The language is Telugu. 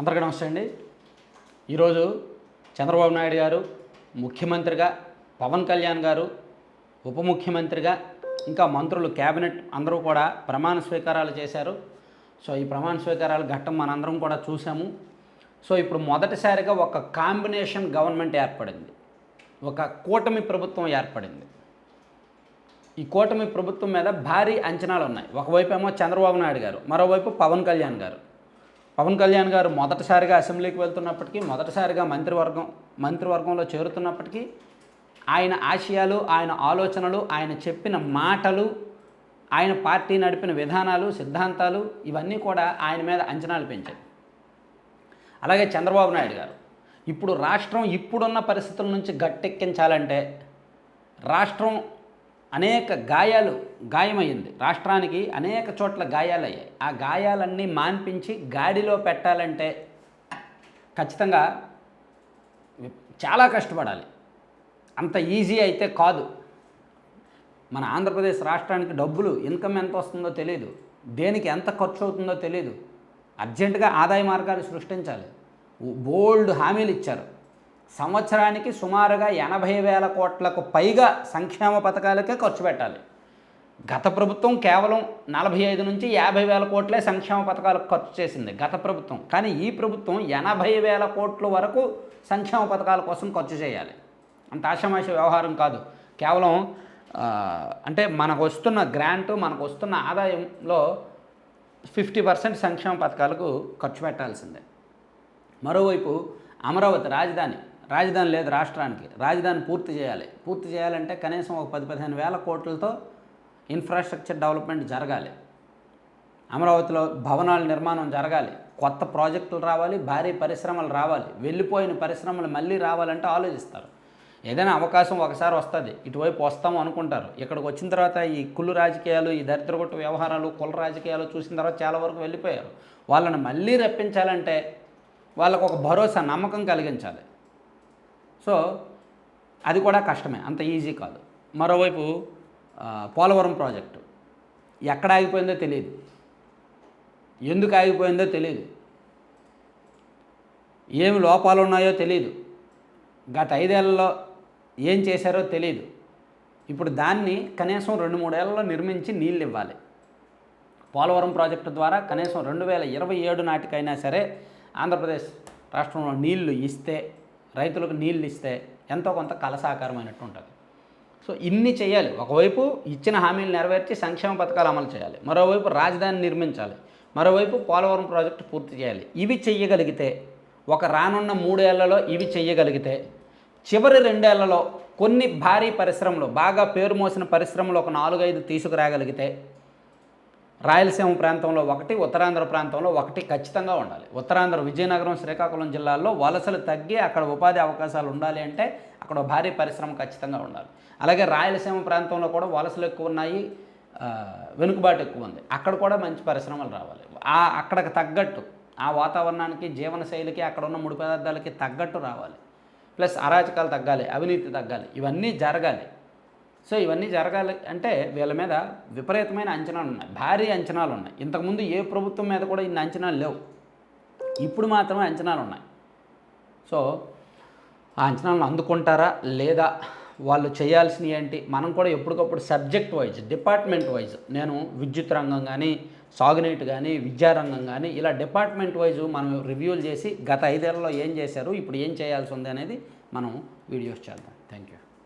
అందరికీ నమస్తే అండి. ఈరోజు చంద్రబాబు నాయుడు గారు ముఖ్యమంత్రిగా పవన్ కళ్యాణ్ గారు ఉప ముఖ్యమంత్రిగా ఇంకా మంత్రులు క్యాబినెట్ అందరూ కూడా ప్రమాణ స్వీకారాలు చేశారు. సో ఈ ప్రమాణ స్వీకారాల ఘట్టం మనందరం కూడా చూసాము సో ఇప్పుడు మొదటిసారిగా ఒక కాంబినేషన్ గవర్నమెంట్ ఏర్పడింది. ఒక కూటమి ప్రభుత్వం ఏర్పడింది. ఈ కూటమి ప్రభుత్వం మీద భారీ అంచనాలు ఉన్నాయి. ఒకవైపు ఏమో చంద్రబాబు నాయుడు గారు మరోవైపు పవన్ కళ్యాణ్ గారు. పవన్ కళ్యాణ్ గారు మొదటిసారిగా అసెంబ్లీకి వెళ్తున్నప్పటికీ మొదటిసారిగా మంత్రివర్గం మంత్రివర్గంలో చేరుతున్నప్పటికీ ఆయన ఆశయాలు ఆయన ఆలోచనలు ఆయన చెప్పిన మాటలు ఆయన పార్టీ నడిపిన విధానాలు సిద్ధాంతాలు ఇవన్నీ కూడా ఆయన మీద అంచనాలు పెంచాయి. అలాగే చంద్రబాబు నాయుడు గారు ఇప్పుడు రాష్ట్రం ఇప్పుడున్న పరిస్థితుల నుంచి గట్టెక్కించాలంటే రాష్ట్రం అనేక గాయాలు గాయమైంది. రాష్ట్రానికి అనేక చోట్ల గాయాలయ్యాయి. ఆ గాయాలన్నీ మాన్పించి గాడిలో పెట్టాలంటే ఖచ్చితంగా చాలా కష్టపడాలి. అంత ఈజీ అయితే కాదు. మన ఆంధ్రప్రదేశ్ రాష్ట్రానికి డబ్బులు ఇన్కమ్ ఎంత వస్తుందో తెలియదు దేనికి ఎంత ఖర్చు అవుతుందో తెలియదు అర్జెంటుగా ఆదాయ మార్గాలు సృష్టించాలి. బోల్డ్ హామీలు ఇచ్చారు. సంవత్సరానికి సుమారుగా ఎనభై వేల కోట్లకు పైగా సంక్షేమ పథకాలకే ఖర్చు పెట్టాలి. గత ప్రభుత్వం కేవలం నలభై ఐదు నుంచి యాభై వేల కోట్లే సంక్షేమ పథకాలకు ఖర్చు చేసింది గత ప్రభుత్వం. కానీ ఈ ప్రభుత్వం ఎనభై వేల కోట్ల వరకు సంక్షేమ పథకాల కోసం ఖర్చు చేయాలి. అంత ఆషామాషి వ్యవహారం కాదు. కేవలం అంటే మనకు వస్తున్న గ్రాంట్ మనకు వస్తున్న ఆదాయంలో ఫిఫ్టీ పర్సెంట్ సంక్షేమ పథకాలకు ఖర్చు పెట్టాల్సిందే. మరోవైపు అమరావతి రాజధాని రాజధాని లేదు రాష్ట్రానికి. రాజధాని పూర్తి చేయాలి. పూర్తి చేయాలంటే కనీసం ఒక పది పదిహేను వేల కోట్లతో ఇన్ఫ్రాస్ట్రక్చర్ డెవలప్మెంట్ జరగాలి. అమరావతిలో భవనాల నిర్మాణం జరగాలి. కొత్త ప్రాజెక్టులు రావాలి భారీ పరిశ్రమలు రావాలి. వెళ్ళిపోయిన పరిశ్రమలు మళ్ళీ రావాలంటే ఆలోచిస్తారు. ఏదైనా అవకాశం ఒకసారి వస్తుంది. ఇటువైపు వస్తాము అనుకుంటారు. ఇక్కడికి వచ్చిన తర్వాత ఈ కుళ్ళు రాజకీయాలు ఈ దరిద్రగొట్టు వ్యవహారాలు కుల రాజకీయాలు చూసిన తర్వాత చాలా వరకు వెళ్ళిపోయారు. వాళ్ళని మళ్ళీ రప్పించాలంటే వాళ్ళకు ఒక భరోసా నమ్మకం కలిగించాలి. సో అది కూడా కష్టమే అంత ఈజీ కాదు. మరోవైపు పోలవరం ప్రాజెక్టు. ఎక్కడ ఆగిపోయిందో తెలియదు ఎందుకు ఆగిపోయిందో తెలియదు ఏమి లోపాలు ఉన్నాయో తెలియదు గత ఐదేళ్ళలో ఏం చేశారో తెలియదు ఇప్పుడు దాన్ని కనీసం రెండు మూడేళ్ళలో నిర్మించి నీళ్ళు ఇవ్వాలి. పోలవరం ప్రాజెక్టు ద్వారా కనీసం రెండు వేల ఇరవై ఏడు నాటికైనా సరే ఆంధ్రప్రదేశ్ రాష్ట్రంలో నీళ్ళు ఇస్తే రైతులకు నీళ్ళు ఇస్తే ఎంతో కొంత కలసాకారమైనట్టు ఉంటుంది సో ఇన్ని చేయాలి. ఒకవైపు ఇచ్చిన హామీలు నెరవేర్చి సంక్షేమ పథకాలు అమలు చేయాలి. మరోవైపు రాజధాని నిర్మించాలి. మరోవైపు పోలవరం ప్రాజెక్టు పూర్తి చేయాలి. ఇవి చెయ్యగలిగితే ఒక రానున్న మూడేళ్ళలో ఇవి చెయ్యగలిగితే చివరి రెండేళ్ళలో కొన్ని భారీ పరిశ్రమలు బాగా పేరు మోసిన పరిశ్రమలు ఒక నాలుగైదు తీసుకురాగలిగితే రాయలసీమ ప్రాంతంలో ఒకటి ఉత్తరాంధ్ర ప్రాంతంలో ఒకటి ఖచ్చితంగా ఉండాలి. ఉత్తరాంధ్ర విజయనగరం శ్రీకాకుళం జిల్లాల్లో వలసలు తగ్గి అక్కడ ఉపాధి అవకాశాలు ఉండాలి అంటే అక్కడ భారీ పరిశ్రమ ఖచ్చితంగా ఉండాలి. అలాగే రాయలసీమ ప్రాంతంలో కూడా వలసలు ఎక్కువ ఉన్నాయి వెనుకబాటు ఎక్కువ ఉంది. అక్కడ కూడా మంచి పరిశ్రమలు రావాలి. ఆ అక్కడికి తగ్గట్టు ఆ వాతావరణానికి జీవనశైలికి అక్కడ ఉన్న ముడి పదార్థాలకి తగ్గట్టు రావాలి. ప్లస్ అరాచకాలు తగ్గాలి అవినీతి తగ్గాలి ఇవన్నీ జరగాలి. సో ఇవన్నీ జరగాలి అంటే వీళ్ళ మీద విపరీతమైన అంచనాలు ఉన్నాయి. భారీ అంచనాలు ఉన్నాయి. ఇంతకుముందు ఏ ప్రభుత్వం మీద కూడా ఇన్ని అంచనాలు లేవు. ఇప్పుడు మాత్రమే అంచనాలు ఉన్నాయి. సో ఆ అంచనాలను అందుకుంటారా? లేదా వాళ్ళు చేయాల్సినవి ఏంటి? మనం కూడా ఎప్పటికప్పుడు సబ్జెక్ట్ వైజ్ డిపార్ట్మెంట్ వైజ్ నేను విద్యుత్ రంగం కానీ సాగునీటి కానీ విద్యారంగం కానీ ఇలా డిపార్ట్మెంట్ వైజ్ మనం రివ్యూలు చేసి గత ఐదేళ్ళలో ఏం చేశారు? ఇప్పుడు ఏం చేయాల్సి ఉంది అనేది మనం వీడియోస్ చేద్దాం. Thank you